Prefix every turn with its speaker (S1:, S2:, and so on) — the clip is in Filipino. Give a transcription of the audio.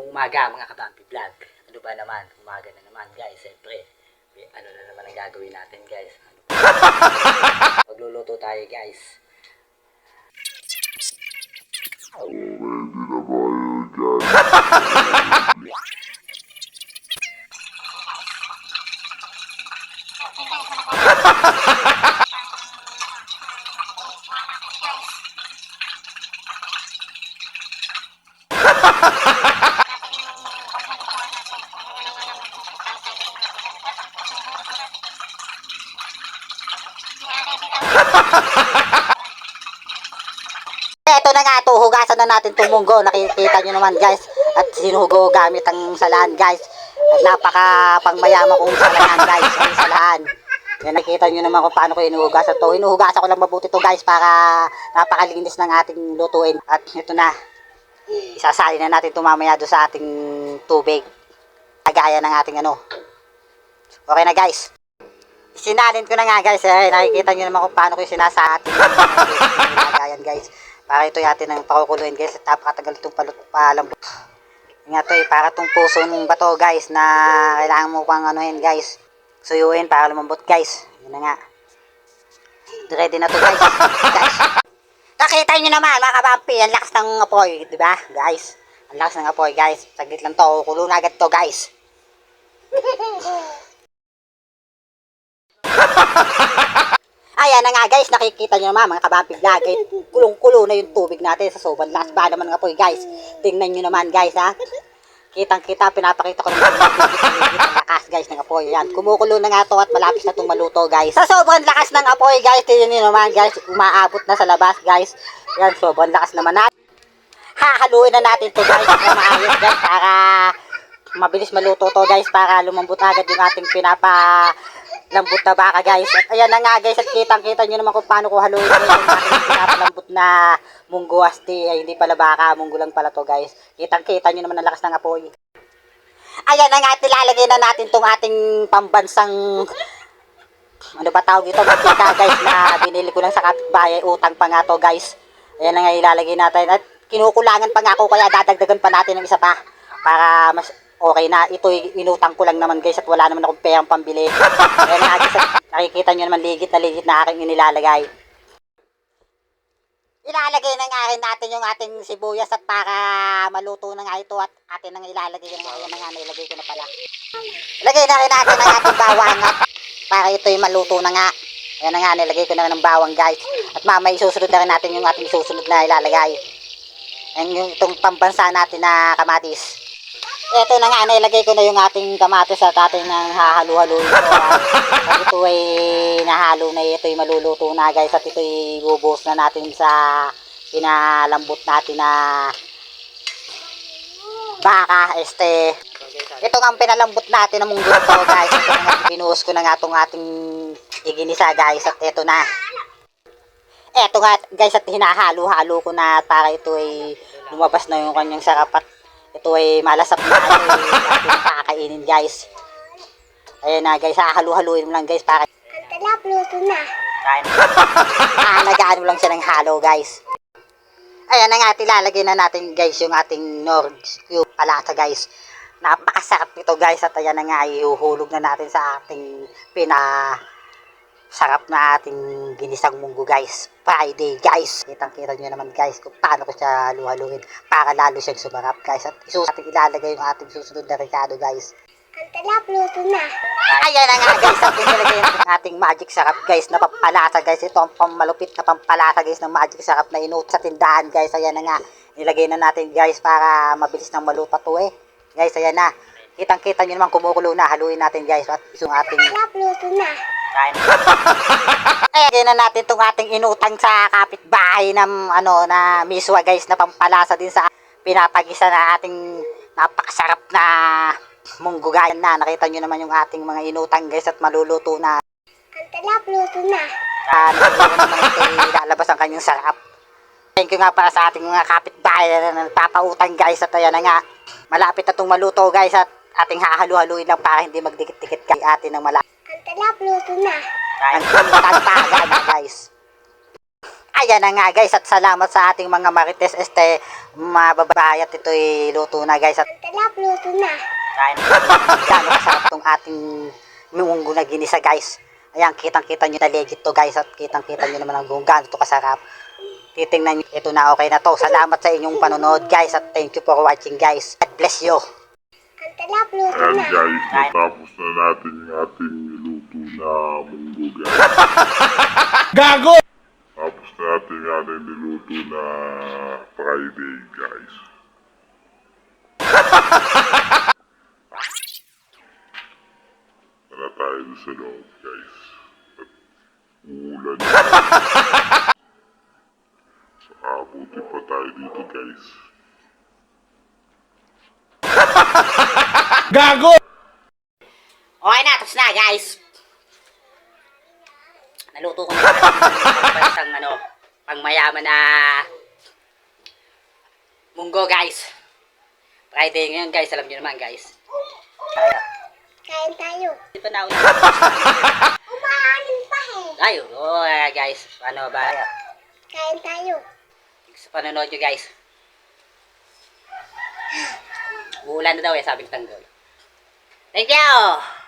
S1: umaga mga kabampi vlog. Ano ba naman, umaga na naman guys, siyempre. eh, Ano na naman ang gagawin natin guys. Magluluto tayo guys.
S2: Eto na nga to, hugasan na natin itong munggo. Nakikita nyo naman guys. At sinuhugo gamit ang salaan guys. At napaka pangmayama kong salaan guys. Ang salaan. Yan nakita nyo naman kung paano ko inuhugasan to. Hinuhugasan ko lang mabuti to guys para napakalinis ng ating lutuin. At ito na. Isasali na natin ito mamaya doon sa ating tubig. Kagaya ng ating ano. Okay na guys. Sinalin ko na nga guys. Eh, nakikita nyo naman kung paano ko yung sinasa ating Kagayan guys. Para ito yatin ng pakukuluin guys. At napakatagal itong palambot. Nga to eh, para itong puso ng bato guys na kailangan mo pang anuhin guys. Suyuin para lumambot guys. Yun na nga. Ready na to guys. guys. Nakita nyo naman mga kabampi, ang lakas ng apoy, di ba guys? Ang lakas ng apoy guys. Saglit lang to, kulo na agad to guys. Ayan na nga guys, nakikita nyo naman mga kabampi vlog. eh, Kulong-kulo na yung tubig natin sa sobrang lakas ba naman ng apoy guys. Tingnan nyo naman guys ha. Kitang-kita, pinapakita ko naman ang lakas guys ng apoy. Yan, kumukulo na nga to at malapit na itong maluto guys. Sa sobrang lakas ng apoy guys, tingnan nyo naman guys, umaabot na sa labas guys. Yan, sobrang lakas naman natin. Hahaluin na natin to guys para maayos guys para mabilis maluto to guys para lumambot agad yung ating pinapa lambot na baka guys. At ayan na nga guys at kitang kita nyo naman kung paano ko haluin yung pinapalambot na munggo asti. Ay hindi pala baka, munggo lang pala to guys. Kitang kita nyo naman ang lakas ng apoy. Ayan na nga at nilalagay na natin tong ating pambansang ano ba tawag ito mantika guys na binili ko lang sa kapitbahay utang pa nga to guys. Ayan na nga ilalagay natin at kinukulangan pa nga ako kaya dadagdagan pa natin ng isa pa para mas okay na. Ito inutang ko lang naman guys at wala naman akong perang pambili. Ayan na nga guys nakikita nyo naman ligit na ligit na aking inilalagay. Ilalagay na nga rin natin yung ating sibuyas at para maluto na nga ito at atin nang ilalagay na nga. Ayan na nga, nilagay ko na pala. Lagay na rin natin ang ating bawang at para ito'y maluto na nga. Ayan na nga, nilagay ko na rin ng bawang guys. At mamaya isusunod na rin natin yung ating susunod na ilalagay. Ayan yung itong pambansa natin na kamatis. Ito na nga, nilagay ko na yung ating kamatis at ating nang hahalu-halo ito. At ito ay nahalo na ito ay maluluto na guys. At ito ay bubuhos na natin sa pinalambot natin na baka. Este, ito nga ang pinalambot natin na munggo to guys. Ito nga binuhos ko na nga itong ating iginisa guys. At ito na. Eto nga guys at hinahalo-halo ko na para ito ay lumabas na yung kanyang sarap at ito ay malasap na ating kakainin guys. Ayan na guys, hahalo-haluin mo lang guys para
S3: Talap, luto na.
S1: Kain.
S2: ah, nag-ano lang siya ng halo guys. Ayan na nga, tilalagay na natin guys yung ating Nord Cube palata guys. Napakasarap nito guys at ayan na nga, ihuhulog na natin sa ating pina sarap na ating ginisang munggo guys. Friday guys. Kitang kita nyo naman guys kung paano ko siya luhaluin para lalo siyang sumarap guys. At isus ating ilalagay yung ating susunod na rekado guys.
S3: Ang talap, luto na.
S2: Ayan na nga guys, at nilagay yung ating magic sarap guys na pampalasa guys. Ito ang pamalupit na pampalasa guys ng magic sarap na inut sa tindahan guys. Ayan na nga, nilagay na natin guys para mabilis nang maluto to eh. Guys, ayan na. Kitang kita nyo naman kumukulo na. Haluin natin guys. At yung ating
S3: Talap, luto na.
S1: Kain.
S2: Eh, na natin itong ating inutang sa kapitbahay ng ano na miswa guys na pampalasa din sa pinapagisa na ating napakasarap na munggo guys. Na nakita nyo naman yung ating mga inutang guys at maluluto na.
S3: Ang talap, luto na.
S2: uh, naman ito. Lalabas ang kanyang sarap. Thank you nga para sa ating mga kapitbahay na nagpapautang guys. At ayan na nga malapit na itong maluto guys at ating hahalu-haluin lang para hindi magdikit-dikit kay atin ng malapit
S3: Ang talap, luto na.
S2: ang kumpagpaga na guys Ayan na nga guys at salamat sa ating mga marites este mababae at ito'y luto na guys at
S3: Ang talap, luto na.
S2: kain gano'ng kasarap tong ating munggo na ginisa guys. Ayan kitang kita nyo na legit to guys at kitang kita nyo naman ang kung gaano to kasarap. Titingnan nyo ito na okay na to. Salamat sa inyong panonood guys at thank you for watching guys. God bless you.
S3: Ang talap, luto
S4: Ayan
S3: na.
S4: guys, natapos na natin yung ating na munggo guys.
S5: Gago!
S4: Tapos na natin yung ating niluto na Friday guys. Tara tayo doon sa loob guys. At uulan. Saka buti pa tayo dito guys.
S5: Gago!
S2: Okay na, tapos na guys. Naluto ko na isang ano, pang mayaman na munggo guys. Friday ngayon guys, alam niyo naman guys. Tayo.
S3: Kain tayo.
S2: Di pa na
S3: Umaanin pa eh.
S2: Tayo. Oh, guys. Ano ba?
S3: Kain tayo.
S2: Sa panonood nyo guys. Uulan na daw eh, sabi ng tanggol. Thank you!